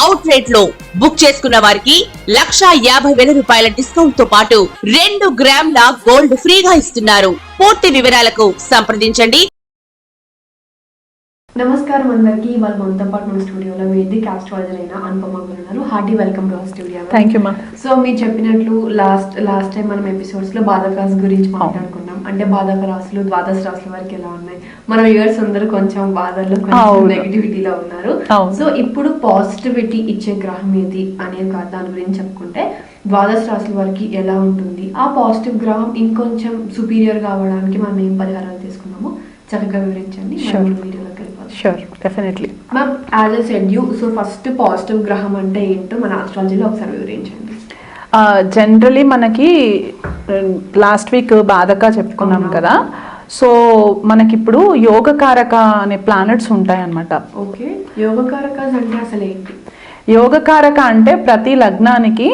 Out రేట్లో book చేసుకున్న వారికి లక్షా యాభై వేల రూపాయల డిస్కౌంట్తో పాటు రెండు గ్రాముల గోల్డ్ ఫ్రీగా ఇస్తున్నారు. పూర్తి వివరాలకు సంప్రదించండి. నమస్కారం అందరికీ. ఇవాళ మనతో పాటు మన స్టూడియోలో వేదిక్ ఆస్ట్రాలజర్ అయిన అనుపమ గారు ఉన్నారు. Hearty welcome to our studio thank you మా సో మీరు చెప్పినట్లు లాస్ట్ లాస్ట్ టైం మనం ఎపిసోడ్స్లో బాధకాస్ గురించి మాట్లాడుకున్నాం. అంటే బాధక రాశులు ద్వాదశ రాశుల వరకు ఎలా ఉన్నాయి? మన వ్యూవర్స్ అందరూ కొంచెం బాధల్లో కొంచెం. నెగిటివిటీలో ఉన్నారు. సో ఇప్పుడు పాజిటివిటీ ఇచ్చే గ్రహం ఏది అనేది కాదు దాని గురించి చెప్పుకుంటే ద్వాదశ రాశుల వరకు ఎలా ఉంటుంది? ఆ పాజిటివ్ గ్రహం ఇంకొంచెం సుపీరియర్ కావడానికి మనం ఏం పరిహారాలు తీసుకున్నామో చక్కగా వివరించండి. వీడియోలోకి వెళ్ళిపోతాం sure definitely ma'am as a said you so first positive గ్రహం అంటే ఏంటో మన ఆస్ట్రాలజీలో ఒకసారి వివరించండి. జనరలీ మనకి లాస్ట్ వీక్ బాధక చెప్పుకున్నాం. కదా సో మనకిప్పుడు యోగకారక అనే ప్లానెట్స్ ఉంటాయి అన్నమాట ఓకే యోగకారకాస్ అంటే అసలు ఏంటి యోగకారక అంటే ప్రతి లగ్నానికి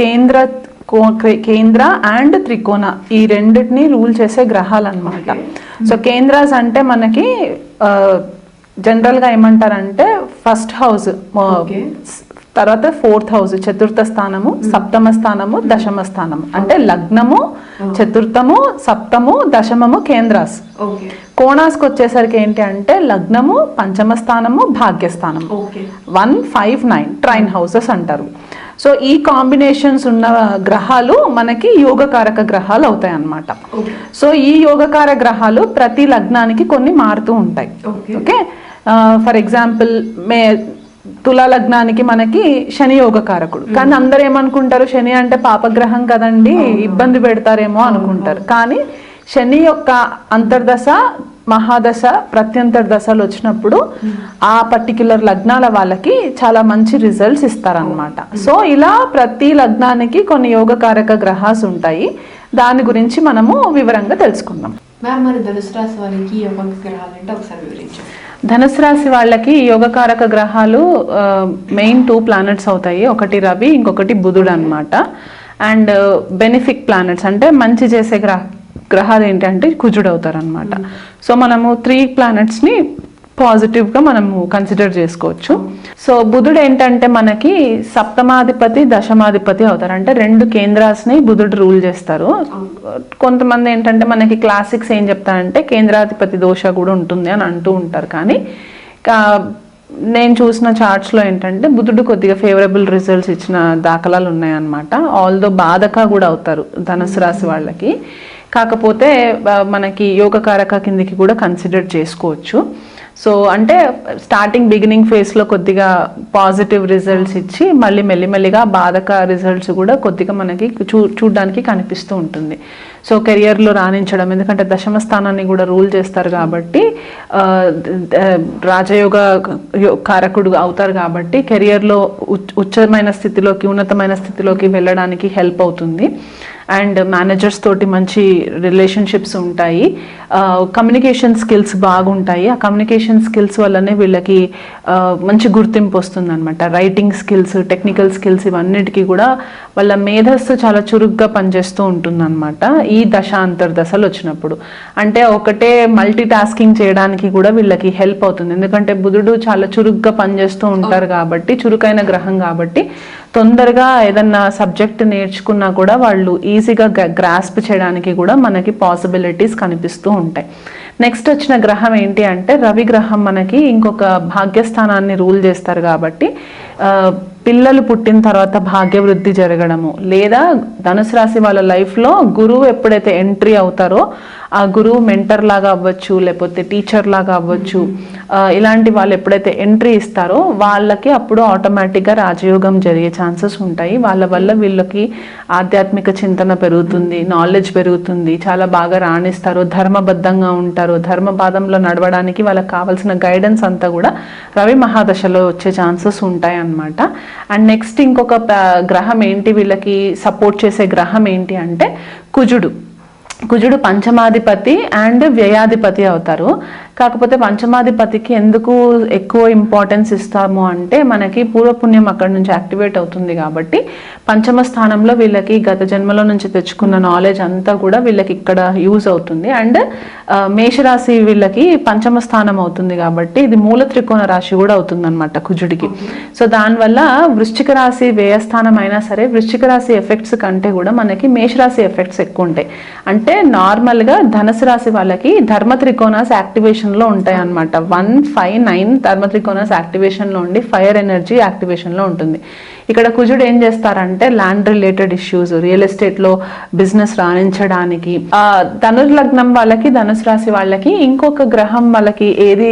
కేంద్ర కేంద్ర అండ్ త్రికోణ ఈ రెండింటిని రూల్ చేసే గ్రహాలు అనమాట. సో కేంద్రాస్ అంటే మనకి ఆ, general గా ఏమంటారంటే ఫస్ట్ హౌస్. తర్వాత ఫోర్త్ హౌస్ చతుర్థ స్థానము సప్తమ స్థానము దశమ స్థానము. అంటే లగ్నము. చతుర్థము సప్తము దశమము కేంద్రాస్. కోణాస్కి వచ్చేసరికి ఏంటి అంటే లగ్నము పంచమ స్థానము భాగ్యస్థానము. One five nine trine houses అంటారు. సో ఈ కాంబినేషన్స్ ఉన్న గ్రహాలు మనకి యోగకారక గ్రహాలు అవుతాయి అన్నమాట సో ఈ యోగకార గ్రహాలు ప్రతి లగ్నానికి కొన్ని మారుతూ ఉంటాయి. ఓకే. ఫర్ ఎగ్జాంపుల్ మే తులా లగ్నానికి మనకి శని యోగకారకుడు. కానీ అందరు ఏమనుకుంటారు? శని అంటే పాపగ్రహం కదండి ఇబ్బంది పెడతారేమో అనుకుంటారు. కానీ శని యొక్క అంతర్దశ మహాదశ ప్రత్యంతర దశలు వచ్చినప్పుడు ఆ పర్టిక్యులర్ లగ్నాల వాళ్ళకి చాలా మంచి రిజల్ట్స్ ఇస్తారనమాట సో ఇలా ప్రతి లగ్నానికి కొన్ని యోగకారక గ్రహాస్ ఉంటాయి. దాని గురించి మనము వివరంగా తెలుసుకుందాం. మ్యామ్ మరి ధనుసు రాశి వారికి యోగ గ్రహాలు అంటే ఒకసారి వివరించండి. ధనుసు రాశి వాళ్ళకి యోగకారక గ్రహాలు మెయిన్ టూ ప్లానెట్స్ అవుతాయి. ఒకటి రవి ఇంకొకటి బుధుడు అన్నమాట. అండ్ బెనిఫిక్ ప్లానెట్స్ అంటే మంచి చేసే గ్రహ గ్రహాలు ఏంటంటే కుజుడు అవుతారు అనమాట సో మనము త్రీ ప్లానెట్స్ని పాజిటివ్గా మనము కన్సిడర్ చేసుకోవచ్చు. సో బుధుడు ఏంటంటే మనకి సప్తమాధిపతి దశమాధిపతి అవుతారు. అంటే రెండు కేంద్రాస్ని బుధుడు రూల్ చేస్తారు. కొంతమంది ఏంటంటే మనకి క్లాసిక్స్ ఏం చెప్తారంటే కేంద్రాధిపతి దోష కూడా ఉంటుంది అని అంటూ ఉంటారు. కానీ నేను చూసిన చార్ట్స్లో ఏంటంటే బుధుడు కొద్దిగా ఫేవరబుల్ రిజల్ట్స్ ఇచ్చిన దాఖలాలు ఉన్నాయన్నమాట. ఆల్దో బాధక కూడా అవుతారు ధనుసు రాశి వాళ్ళకి. కాకపోతే మనకి యోగకారక కిందికి కూడా కన్సిడర్ చేసుకోవచ్చు. సో అంటే స్టార్టింగ్ బిగినింగ్ ఫేజ్లో కొద్దిగా పాజిటివ్ రిజల్ట్స్ ఇచ్చి మళ్ళీ మెల్లిమెల్లిగా బాధక రిజల్ట్స్ కూడా కొద్దిగా మనకి చూ చూడడానికి కనిపిస్తూ ఉంటుంది. సో కెరియర్లో రాణించడం ఎందుకంటే దశమ స్థానాన్ని కూడా రూల్ చేస్తారు కాబట్టి రాజయోగ కారకుడు అవుతారు కాబట్టి కెరియర్లో ఉచ్- ఉచ్చమైన స్థితిలోకి ఉన్నతమైన స్థితిలోకి వెళ్ళడానికి హెల్ప్ అవుతుంది. అండ్ మేనేజర్స్ తోటి మంచి రిలేషన్షిప్స్ ఉంటాయి. కమ్యూనికేషన్ స్కిల్స్ బాగుంటాయి. ఆ కమ్యూనికేషన్ స్కిల్స్ వల్లనే వీళ్ళకి మంచి గుర్తింపు వస్తుంది అనమాట రైటింగ్ స్కిల్స్ టెక్నికల్ స్కిల్స్ ఇవన్నిటికీ కూడా వాళ్ళ మేధస్సు చాలా చురుగ్గా పనిచేస్తూ ఉంటుందన్నమాట. ఈ దశ అంతర్దశలు వచ్చినప్పుడు. అంటే ఒకటే మల్టీ టాస్కింగ్ చేయడానికి కూడా వీళ్ళకి హెల్ప్ అవుతుంది. ఎందుకంటే బుధుడు చాలా చురుగ్గా పనిచేస్తూ ఉంటారు కాబట్టి చురుకైన గ్రహం కాబట్టి తొందరగా ఏదన్నా సబ్జెక్ట్ నేర్చుకున్నా కూడా వాళ్ళు ఈజీగా గ్రాస్ప్ చేయడానికి కూడా మనకి పాసిబిలిటీస్ కనిపిస్తూ ఉంటాయి. నెక్స్ట్ వచ్చిన గ్రహం ఏంటి అంటే రవి గ్రహం మనకి ఇంకొక భాగ్యస్థానాన్ని రూల్ చేస్తారు కాబట్టి పిల్లలు పుట్టిన తర్వాత భాగ్యవృద్ధి జరగడము. లేదా ధనుసు రాశి వాళ్ళ లైఫ్లో గురువు ఎప్పుడైతే ఎంట్రీ అవుతారో ఆ గురువు మెంటర్ లాగా అవ్వచ్చు లేకపోతే టీచర్ లాగా అవ్వచ్చు ఇలాంటి వాళ్ళు ఎప్పుడైతే ఎంట్రీ ఇస్తారో వాళ్ళకి అప్పుడు ఆటోమేటిక్గా రాజయోగం జరిగే ఛాన్సెస్ ఉంటాయి. వాళ్ళ వల్ల వీళ్ళకి ఆధ్యాత్మిక చింతన పెరుగుతుంది నాలెడ్జ్ పెరుగుతుంది చాలా బాగా రాణిస్తారు ధర్మబద్ధంగా ఉంటారు. ధర్మపాదంలో నడవడానికి వాళ్ళకి కావాల్సిన గైడెన్స్ అంతా కూడా రవి మహాదశలో వచ్చే ఛాన్సెస్ ఉంటాయి అన్నమాట. అండ్ నెక్స్ట్ ఇంకొక గ్రహం ఏంటి? వీళ్ళకి సపోర్ట్ చేసే గ్రహం ఏంటి అంటే కుజుడు. కుజుడు పంచమాధిపతి అండ్ వ్యయాధిపతి అవుతారు. కాకపోతే పంచమాధిపతికి ఎందుకు ఎక్కువ ఇంపార్టెన్స్ ఇస్తాము అంటే మనకి పూర్వపుణ్యం అక్కడ నుంచి యాక్టివేట్ అవుతుంది కాబట్టి పంచమ స్థానంలో వీళ్ళకి గత జన్మలో నుంచి తెచ్చుకున్న నాలెడ్జ్ అంతా కూడా వీళ్ళకి ఇక్కడ యూజ్ అవుతుంది. అండ్ మేషరాశి వీళ్ళకి పంచమ స్థానం అవుతుంది కాబట్టి ఇది మూల త్రికోణ రాశి కూడా అవుతుంది అనమాట కుజుడికి. సో దానివల్ల వృశ్చిక రాశి వ్యయస్థానం అయినా సరే వృశ్చిక రాశి ఎఫెక్ట్స్ కంటే కూడా మనకి మేషరాశి ఎఫెక్ట్స్ ఎక్కువ ఉంటాయి. అంటే నార్మల్గా ధనుసు రాశి వాళ్ళకి ధర్మ త్రికోణాస్ యాక్టివేషన్లో ఉంటాయి అనమాట వన్ ఫైవ్ నైన్ ధర్మ త్రికోణాస్ యాక్టివేషన్లో ఉండి ఫైర్ ఎనర్జీ యాక్టివేషన్లో ఉంటుంది. ఇక్కడ కుజుడు ఏం చేస్తారంటే ల్యాండ్ రిలేటెడ్ ఇష్యూస్ రియల్ ఎస్టేట్లో బిజినెస్ రాణించడానికి ఆ ధనుర్లగ్నం వాళ్ళకి ధనుసు రాశి వాళ్ళకి ఇంకొక గ్రహం వాళ్ళకి ఏది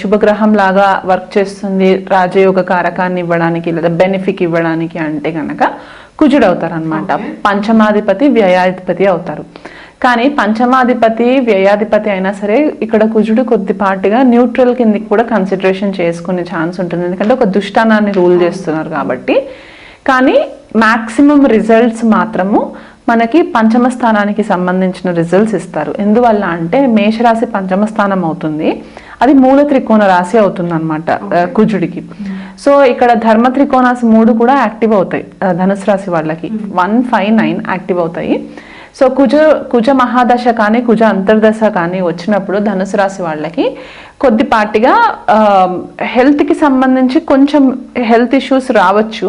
శుభగ్రహం లాగా వర్క్ చేస్తుంది రాజయోగ కారకాన్ని ఇవ్వడానికి లేదా బెనిఫిక్ ఇవ్వడానికి అంటే గనక కుజుడు అవుతారు అనమాట పంచమాధిపతి వ్యయాధిపతి అవుతారు. కానీ పంచమాధిపతి వ్యయాధిపతి అయినా సరే ఇక్కడ కుజుడు కొద్దిపాటిగా న్యూట్రల్ కిందకి కూడా కన్సిడరేషన్ చేసుకునే ఛాన్స్ ఉంటుంది. ఎందుకంటే ఒక దుష్టానాన్ని రూల్ చేస్తున్నారు కాబట్టి. కానీ మాక్సిమం రిజల్ట్స్ మాత్రము మనకి పంచమ స్థానానికి సంబంధించిన రిజల్ట్స్ ఇస్తారు. ఎందువల్ల అంటే మేషరాశి పంచమ స్థానం అవుతుంది. అది మూల త్రికోణ రాశి అవుతుంది అనమాట కుజుడికి. సో ఇక్కడ ధర్మ త్రికోణాస్ మూడు కూడా యాక్టివ్ అవుతాయి ధనుసు రాశి వాళ్ళకి. వన్ ఫైవ్ నైన్ యాక్టివ్ అవుతాయి. సో కుజ కుజ మహాదశ కానీ కుజ అంతర్దశ కానీ వచ్చినప్పుడు ధనుసు రాశి వాళ్ళకి కొద్దిపాటిగా హెల్త్కి సంబంధించి కొంచెం హెల్త్ ఇష్యూస్ రావచ్చు.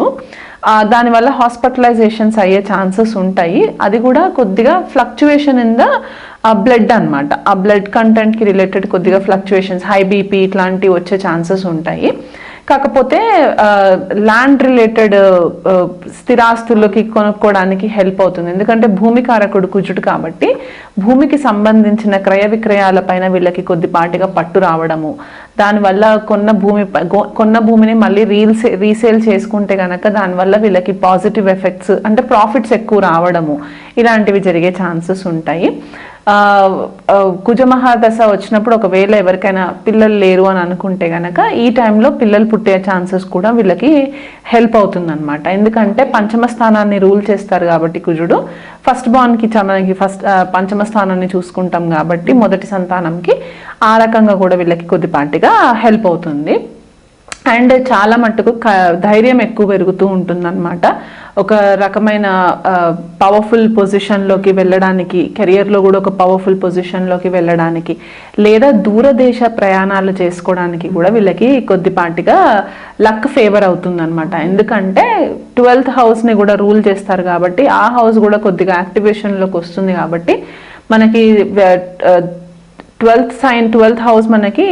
దానివల్ల హాస్పిటలైజేషన్స్ అయ్యే ఛాన్సెస్ ఉంటాయి. అది కూడా కొద్దిగా ఫ్లక్చువేషన్ ఇన్ ద బ్లడ్ అన్నమాట. ఆ బ్లడ్ కంటెంట్కి రిలేటెడ్ కొద్దిగా ఫ్లక్చువేషన్స్ హై బీపీ ఇట్లాంటివి వచ్చే ఛాన్సెస్ ఉంటాయి. కాకపోతే ల్యాండ్ రిలేటెడ్ స్థిరాస్తులకి కొనుక్కోవడానికి హెల్ప్ అవుతుంది. ఎందుకంటే భూమి కారకుడు కుజుడు కాబట్టి భూమికి సంబంధించిన క్రయ విక్రయాలపైన వీళ్ళకి కొద్దిపాటిగా పట్టు రావడము. దానివల్ల కొన్న భూమి కొన్న భూమిని మళ్ళీ రీల్స్ రీసేల్ చేసుకుంటే కనుక దానివల్ల వీళ్ళకి పాజిటివ్ ఎఫెక్ట్స్ అంటే ప్రాఫిట్స్ ఎక్కువ రావడము. ఇలాంటివి జరిగే ఛాన్సెస్ ఉంటాయి. కుజమహాదశ వచ్చినప్పుడు ఒకవేళ ఎవరికైనా పిల్లలు లేరు అని అనుకుంటే గనక ఈ టైంలో పిల్లలు పుట్టే ఛాన్సెస్ కూడా వీళ్ళకి హెల్ప్ అవుతుందన్నమాట. ఎందుకంటే పంచమ స్థానాన్ని రూల్ చేస్తారు కాబట్టి కుజుడు. ఫస్ట్ బాన్కి మనకి ఫస్ట్ పంచమ స్థానాన్ని చూసుకుంటాం కాబట్టి మొదటి సంతానంకి ఆ రకంగా కూడా వీళ్ళకి కొద్దిపాటిగా హెల్ప్ అవుతుంది. అండ్ చాలా మట్టుకు క- ధైర్యం ఎక్కువ పెరుగుతూ ఉంటుందన్నమాట. ఒక రకమైన పవర్ఫుల్ పొజిషన్లోకి వెళ్ళడానికి కెరియర్లో కూడా ఒక పవర్ఫుల్ పొజిషన్లోకి వెళ్ళడానికి లేదా దూరదేశ ప్రయాణాలు చేసుకోవడానికి కూడా వీళ్ళకి కొద్దిపాటిగా లక్ ఫేవర్ అవుతుందన్నమాట. ఎందుకంటే ట్వెల్త్ హౌస్ని కూడా రూల్ చేస్తారు కాబట్టి ఆ హౌస్ కూడా కొద్దిగా యాక్టివేషన్లోకి వస్తుంది కాబట్టి మనకి ట్వెల్త్ సైన్ ట్వెల్త్ హౌస్ మనకి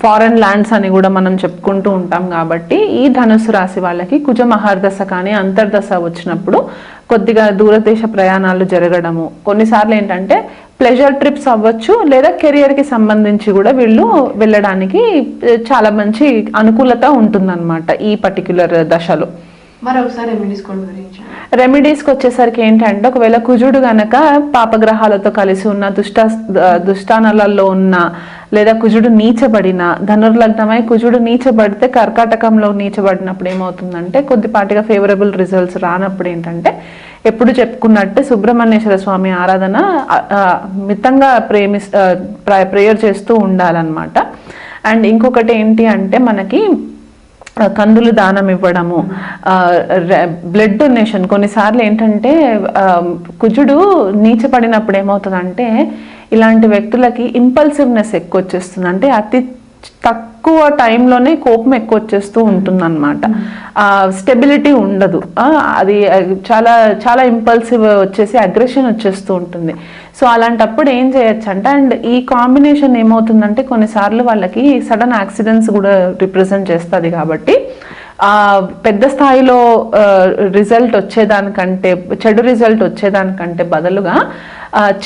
ఫారెన్ ల్యాండ్స్ అని కూడా మనం చెప్పుకుంటూ ఉంటాం కాబట్టి ఈ ధనుసు రాశి వాళ్ళకి కుజ మహార్దశ కానీ అంతర్దశ వచ్చినప్పుడు కొద్దిగా దూరదేశ ప్రయాణాలు జరగడము. కొన్నిసార్లు ఏంటంటే ప్లెజర్ ట్రిప్స్ అవ్వచ్చు లేదా కెరియర్కి సంబంధించి కూడా వీళ్ళు వెళ్ళడానికి చాలా మంచి అనుకూలత ఉంటుందన్నమాట ఈ పర్టిక్యులర్ దశలో. రెమెడీస్కి వచ్చేసరికి ఏంటంటే ఒకవేళ కుజుడు గనక పాపగ్రహాలతో కలిసి ఉన్న దుష్ట దుష్టానాలలో ఉన్న లేదా కుజుడు నీచబడిన ధనుర్లగ్నమై కుజుడు నీచబడితే కర్కాటకంలో నీచబడినప్పుడు ఏమవుతుందంటే కొద్దిపాటిగా ఫేవరబుల్ రిజల్ట్స్ రానప్పుడు ఏంటంటే ఎప్పుడు చెప్పుకున్నట్టే సుబ్రహ్మణ్యేశ్వర స్వామి ఆరాధన మితంగా ప్రేమి ప్రేయర్ చేస్తూ ఉండాలన్నమాట. అండ్ ఇంకొకటి ఏంటి అంటే మనకి కందులు దానం ఇవ్వడము బ్లడ్ డొనేషన్. కొన్నిసార్లు ఏంటంటే కుజుడు నీచపడినప్పుడు ఏమవుతుందంటే ఇలాంటి వ్యక్తులకి ఇంపల్సివ్నెస్ ఎక్కువ వచ్చేస్తుంది అంటే అతి తక్కువ టైంలోనే కోపం ఎక్కువ వచ్చేస్తూ ఉంటుంది అనమాట స్టెబిలిటీ ఉండదు. అది చాలా చాలా ఇంపల్సివ్ వచ్చేసి అగ్రెషన్ వచ్చేస్తూ ఉంటుంది. సో అలాంటప్పుడు ఏం చేయొచ్చు అంటే అండ్ ఈ కాంబినేషన్ ఏమవుతుందంటే కొన్నిసార్లు వాళ్ళకి సడన్ యాక్సిడెంట్స్ కూడా రిప్రజెంట్ చేస్తుంది కాబట్టి పెద్ద స్థాయిలో రిజల్ట్ వచ్చేదానికంటే చెడు రిజల్ట్ వచ్చేదానికంటే బదులుగా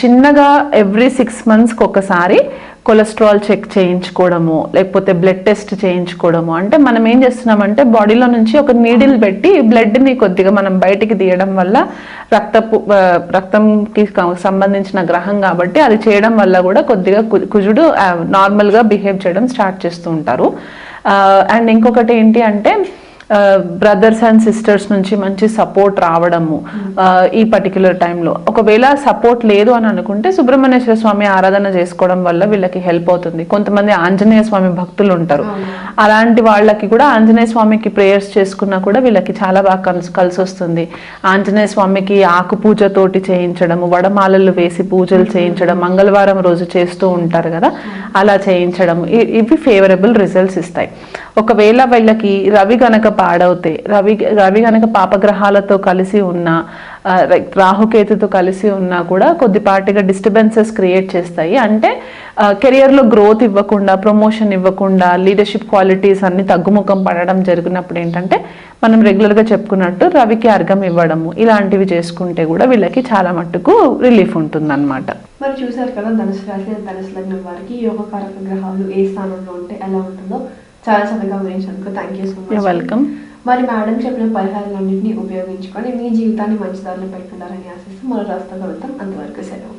చిన్నగా ఎవ్రీ సిక్స్ మంత్స్కి ఒకసారి కొలెస్ట్రాల్ చెక్ చేయించుకోవడము లేకపోతే బ్లడ్ టెస్ట్ చేయించుకోవడము. అంటే మనం ఏం చేస్తున్నామంటే బాడీలో నుంచి ఒక నీడిల్ పెట్టి బ్లడ్ని కొద్దిగా మనం బయటికి తీయడం వల్ల రక్తపు రక్తంకి సంబంధించిన గ్రహం కాబట్టి అది చేయడం వల్ల కూడా కొద్దిగా కు- కుజుడు నార్మల్గా బిహేవ్ చేయడం స్టార్ట్ చేస్తూ ఉంటారు. అండ్ ఇంకొకటి ఏంటి అంటే బ్రదర్స్ అండ్ సిస్టర్స్ నుంచి మంచి సపోర్ట్ రావడము ఆ, ఈ పర్టికులర్ టైంలో ఒకవేళ సపోర్ట్ లేదు అని అనుకుంటే సుబ్రహ్మణ్యేశ్వర స్వామి ఆరాధన చేసుకోవడం వల్ల వీళ్ళకి హెల్ప్ అవుతుంది. కొంతమంది ఆంజనేయ స్వామి భక్తులు ఉంటారు. అలాంటి వాళ్ళకి కూడా ఆంజనేయ స్వామికి ప్రేయర్స్ చేసుకున్నా కూడా వీళ్ళకి చాలా బాగా కలిసి కలిసి వస్తుంది. ఆంజనేయ స్వామికి ఆకు పూజతోటి చేయించడము వడమాలలు వేసి పూజలు చేయించడం మంగళవారం రోజు చేస్తూ ఉంటారు కదా అలా చేయించడం ఇవి ఫేవరబుల్ రిజల్ట్స్ ఇస్తాయి. ఒకవేళ వీళ్ళకి రవి గనక పాడవుతాయి. రవి రవి గనక పాపగ్రహాలతో కలిసి ఉన్న రాహుకేతుతో కలిసి ఉన్నా కూడా కొద్దిపాటిగా డిస్టర్బెన్సెస్ క్రియేట్ చేస్తాయి. అంటే కెరియర్లో గ్రోత్ ఇవ్వకుండా ప్రమోషన్ ఇవ్వకుండా లీడర్షిప్ క్వాలిటీస్ అన్ని తగ్గుముఖం పడడం జరిగినప్పుడు ఏంటంటే మనం రెగ్యులర్గా చెప్పుకున్నట్టు రవికి అర్ఘం ఇవ్వడము ఇలాంటివి చేసుకుంటే కూడా వీళ్ళకి చాలా మట్టుకు రిలీఫ్ ఉంటుందన్నమాట. మరి చూసారు కదా ధనుసు రాశి ధనుసు లగ్నం వారికి యోగకారక గ్రహాలు ఏ స్థానంలో ఉంటే ఎలా ఉంటుందో. చాలా చక్కగా వివరించినందుకు thank you so much welcome. మరి మేడం చెప్పిన పరిహారాలన్నింటినీ ఉపయోగించుకొని మీ జీవితాన్ని మంచి దారిలో పెట్టుకుంటారని ఆశిస్తూ మరో రాస్తా కలుద్దాం అంతవరకు సెలవు